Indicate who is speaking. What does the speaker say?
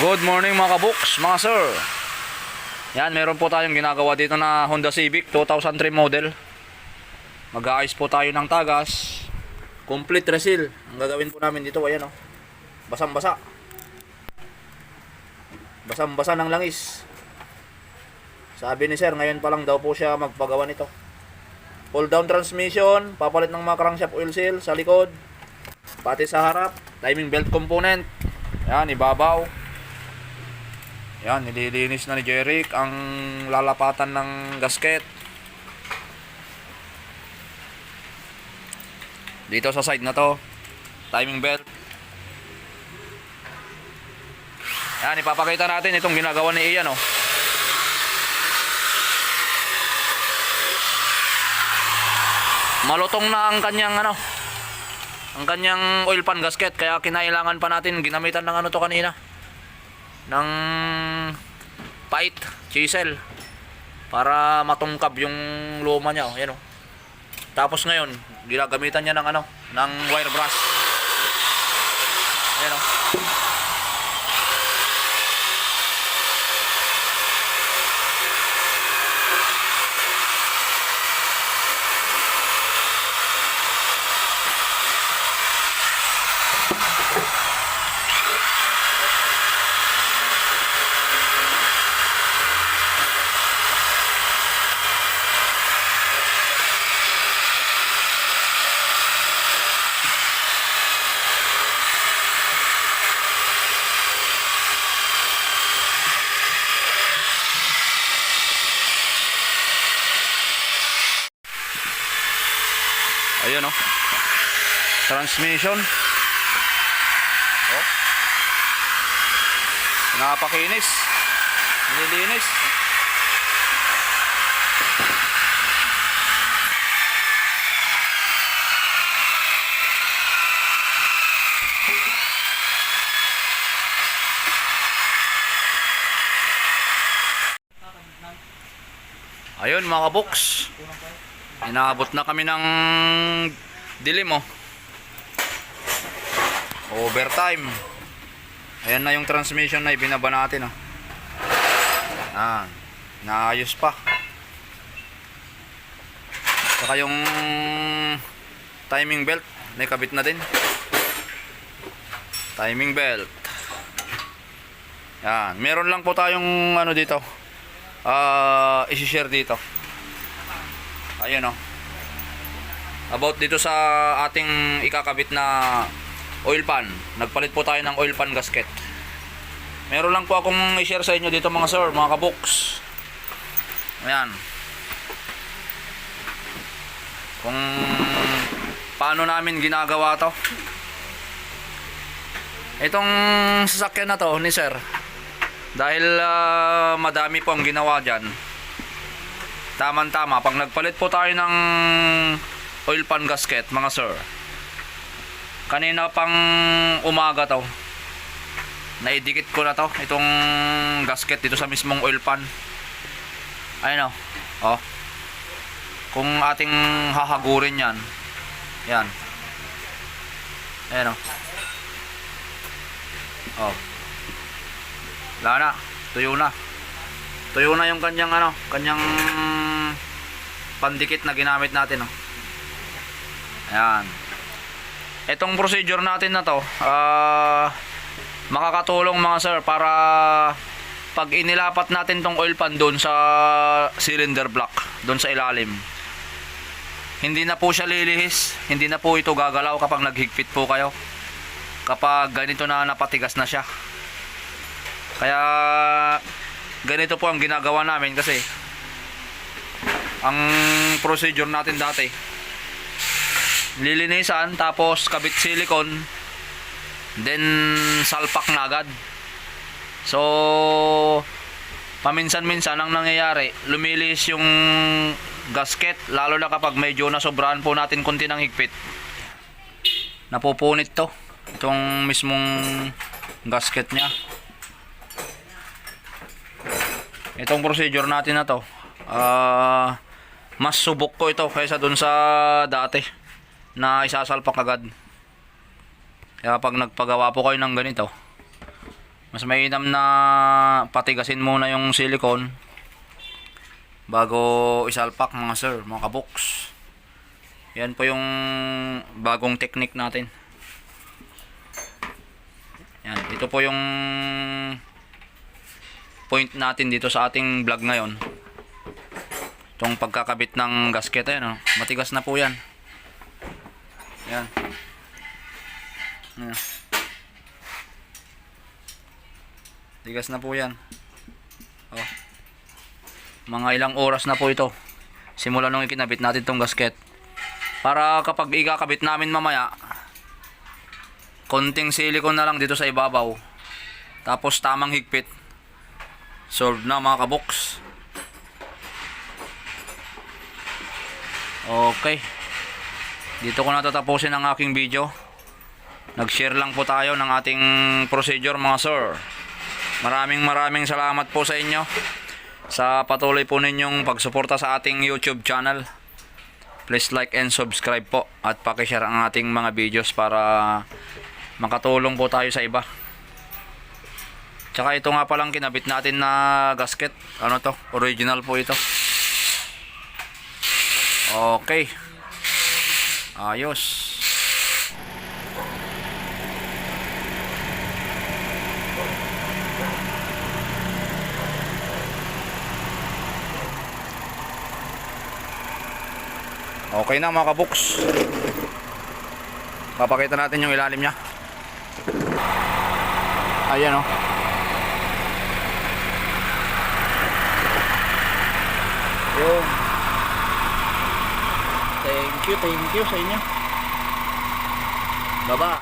Speaker 1: Good morning mga kabuks, mga sir. Yan, meron po tayong ginagawa dito na Honda Civic 2003 model. Mag-aayos po tayo ng tagas. Complete reseal. Ang gagawin po namin dito, ayan o. Basang-basa. Basang-basa ng langis. Sabi ni sir, ngayon pa lang daw po siya magpagawa nito. Pull down transmission, papalit ng mga crankshaft oil seal sa likod. Pati sa harap, timing belt component. Yan, ibabaw. Yan, nililinis na ni Jeric ang lalapatan ng gasket. Dito sa side na to, timing belt. Yan, ipapakita natin itong ginagawa ni Ian, oh. Malutong na ang kanyang ano, ang kanyang oil pan gasket kaya kinailangan pa natin ginamitan ng ano to kanina ng pait chisel para matungkab yung luma niya oh, yan oh. tapos ngayon ginagamitan niya ng ano ng wire brush yan oh. ayun oh. Transmission oh. napakinis nililinis Ayun mga kaboks. Inaabot na kami ng dilim oh. Overtime. Ayan na yung transmission na ibinaba natin oh. Yan. Naayos pa. Saka yung timing belt, may kabit na din. Timing belt. Yan. Meron lang po tayong ano dito. Ah, i-share dito. Ayun oh. About dito sa ating ikakabit na oil pan. Nagpalit po tayo ng oil pan gasket. Meron lang po akong i-share sa inyo dito mga sir, mga kabuks. Ayan. Kung paano namin ginagawa to. Itong sasakyan na to ni sir. Dahil ah, madami po ang ginawa dyan. Tama-tama, pag nagpalit po tayo ng oil pan gasket, mga sir. Kanina pang umaga to. Naidikit ko na to, itong gasket dito sa mismong oil pan. Ayun o. Oh. Kung ating hahagurin yan. Yan. Ayan o. Oh. Wala na. Tuyo na. Tuyo na yung kanyang ano, kanyang pandikit na ginamit natin, oh. Ayan. Itong procedure natin na to, ah makakatulong mga sir para pag inilapat natin tong oil pan doon sa cylinder block, doon sa ilalim. Hindi na po siya lilihis, hindi na po ito gagalaw kapag naghigpit po kayo. Kapag ganito na napatigas na siya. Kaya ganito po ang ginagawa namin kasi ang procedure natin dati lilinisan tapos kabit silicone then salpak na agad. So paminsan-minsan ang nangyayari lumilis yung gasket lalo na kapag medyo nasobrahan po natin konti ng higpit. Napupunit to itong mismong gasket nya itong procedure natin na to ah mas subok ko ito kaysa dun sa dati na isasalpak agad kaya pag nagpagawa po kayo ng ganito Mas mainam na patigasin muna yung silicone bago isalpak mga sir, mga kaboks. Yan po yung bagong technique natin. Yan, ito po yung point natin dito sa ating vlog ngayon. Itong pagkakabit ng gasket ayan, oh. matigas na po yan. Yan. Yan. Tigas na po yan. Oh. Mga ilang oras na po ito. Simula nung ikinabit natin tong gasket. Para kapag ikakabit namin mamaya, konting silicone na lang dito sa ibabaw. Tapos tamang higpit. Solved na mga kaboks. Okay. Dito ko natatapusin ang aking video. Nag-share lang po tayo ng ating procedure mga sir. Maraming maraming salamat po sa inyo sa patuloy po ninyong pagsuporta sa ating YouTube channel. Please like and subscribe po at pakishare ang ating mga videos para makatulong po tayo sa iba. Tsaka ito nga palang kinabit natin na gasket. Ano to? Original po ito. Okay. Ayos. Okay na mga kabuks. Papakita natin yung ilalim niya. Ayan o. Oh. Yun. You, thank you sa inyo. Baba.